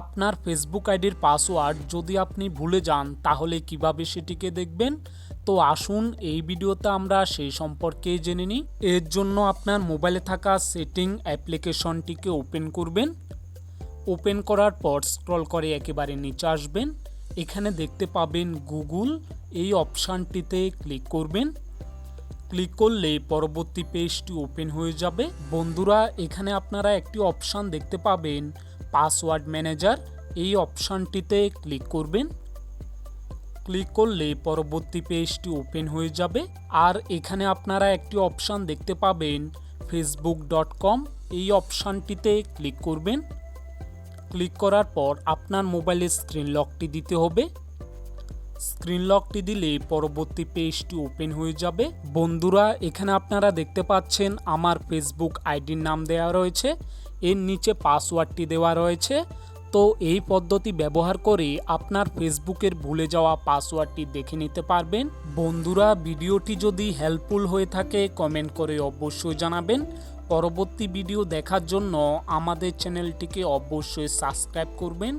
আপনার ফেসবুক আইডির পাসওয়ার্ড যদি আপনি ভুলে যান, তাহলে কীভাবে সেটিকে দেখবেন? তো আসুন, এই ভিডিওতে আমরা সেই সম্পর্কে জেনে নিই। এর জন্য আপনার মোবাইলে থাকা সেটিং অ্যাপ্লিকেশনটিকে ওপেন করবেন। ওপেন করার পর স্ক্রল করে একেবারে নিচে আসবেন। এখানে দেখতে পাবেন গুগল এই অপশানটিতে ক্লিক করবেন। ক্লিক করলে পরবর্তী পেজটি ওপেন হয়ে যাবে। বন্ধুরা, এখানে আপনারা একটি অপশান দেখতে পাবেন পাসওয়ার্ড ম্যানেজার এই অপশানটিতে ক্লিক করবেন। ক্লিক করলে পরবর্তী পেজটি ওপেন হয়ে যাবে। আর এখানে আপনারা একটি অপশান দেখতে পাবেন ফেসবুক ডট কম এই অপশানটিতে ক্লিক করবেন। ক্লিক করার পর আপনার মোবাইলের স্ক্রিন লকটি দিতে হবে। স্ক্রিন লকটি দিলে পরবর্তী পেজটি ওপেন হয়ে যাবে। বন্ধুরা, এখানে আপনারা দেখতে পাচ্ছেন আমার ফেসবুক আইডির নাম দেওয়া রয়েছে, এর নিচে পাসওয়ার্ডটি দেওয়া রয়েছে। তো এই পদ্ধতি ব্যবহার করে আপনার ফেসবুকের ভুলে যাওয়া পাসওয়ার্ডটি দেখে নিতে পারবেন। বন্ধুরা, ভিডিওটি যদি হেল্পফুল হয়ে থাকে কমেন্ট করে অবশ্যই জানাবেন। পরবর্তী ভিডিও দেখার জন্য আমাদের চ্যানেলটিকে অবশ্যই সাবস্ক্রাইব করবেন।